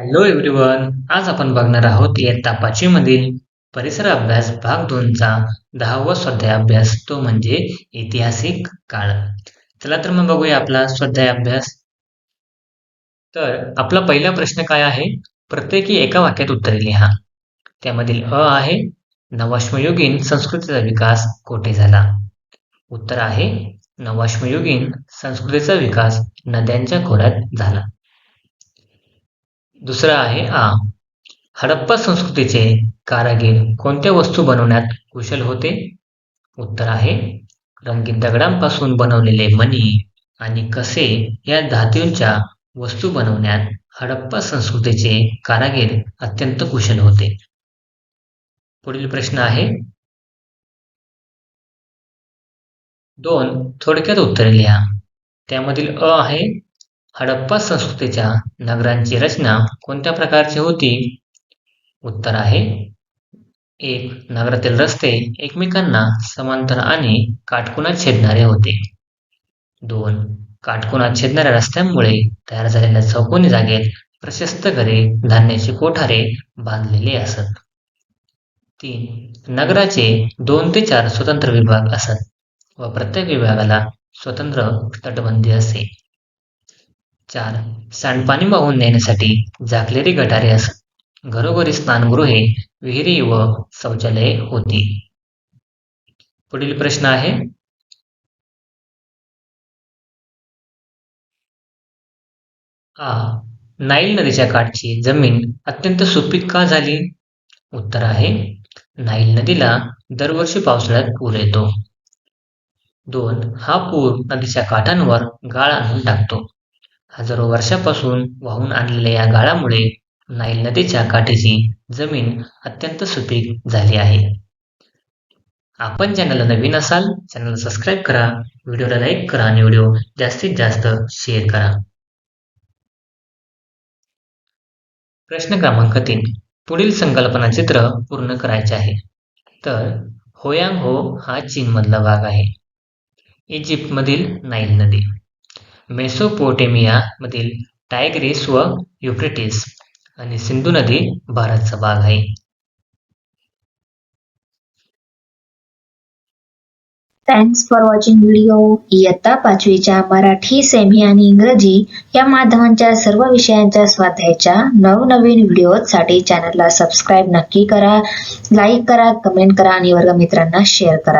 Hello everyone आज आपण बघणार आहोत इयत्ता पाचवी मधील परिसर अभ्यास भाग दोनचा. दहावा स्वाध्याय अभ्यास तो म्हणजे ऐतिहासिक काळ. चला तर मग बघूया आपला स्वाध्याय अभ्यास. तर आपला पहिला प्रश्न काय आहे? प्रत्येकी एका वाक्यात उत्तरे लिहा. त्यामधील अ आहे नवाश्मयुगीन संस्कृतीचा विकास कोठे झाला? उत्तर आहे नवाश्मयुगीन संस्कृतीचा विकास नद्यांच्या खोऱ्यात झाला. दुसरं आहे आ. हडप्पा संस्कृतीचे कारागीर कोणत्या वस्तू बनवण्यात कुशल होते? उत्तर आहे रंगीत दगडांपासून बनवलेले मणी आणि कसे या धातूंच्या वस्तू बनवण्यात हडप्पा संस्कृतीचे कारागीर अत्यंत कुशल होते? पुढील प्रश्न आहे. दोन थोडक्यात उत्तरे लिहा. त्यामधील अ आहे हडप्पा संस्कृतीच्या नगरांची रचना कोणत्या प्रकारची होती? उत्तर आहे एक नगरातील रस्ते एकमेकांना समांतर आणि काटकोनात छेदणारे होते. दोन काटकोनात छेदणाऱ्या रस्त्यांमुळे तयार झालेल्या चौकोनी जागेत प्रशस्त घरे धान्याची कोठारे बांधलेले असत. तीन नगराचे दोन ते चार स्वतंत्र विभाग असत व प्रत्येक विभागाला स्वतंत्र तटबंदी असे. चार. सांडपाणी वाहून नेण्यासाठी झाकलेली गटारे असत घरोघरी स्नानगृहे विहिरी व शौचालये होती. पुढील प्रश्न आहे. आ. नाईल नदीच्या काठची जमीन अत्यंत सुपीक का झाली? उत्तर आहे नाईल नदीला दरवर्षी पावसाळ्यात पूर येतो. दोन. हा पूर नदीच्या काठांवर गाळ आणून टाकतो. हजारो वर्षापासून वाहून आणलेल्या या गाळामुळे नाईल नदीच्या काठीची जमीन अत्यंत सुपीक झाली आहे. आपण चॅनलला नवीन असाल चॅनलला सबस्क्राईब करा व्हिडिओला लाईक करा आणि व्हिडिओ जास्तीत जास्त शेअर करा. प्रश्न क्रमांक तीन. पुढील संकल्पना चित्र पूर्ण करायचे आहे. तर होयांग हो हा चीनमधला भाग आहे. इजिप्तमधील नाईल नदी. मेसोपोटेमिया मधील टायग्रिस व युफ्रेटिस आणि सिंधू नदी भारतचा भाग आहे. थँक्स फॉर वॉचिंग व्हिडिओ इयत्ता पाचवीच्या मराठी सेमी आणि इंग्रजी या माध्यमांच्या सर्व विषयांच्या स्वाध्यायाच्या नवनवीन व्हिडिओसाठी चॅनलला सबस्क्राईब नक्की करा. लाईक करा कमेंट करा आणि वर्गमित्रांना शेअर करा.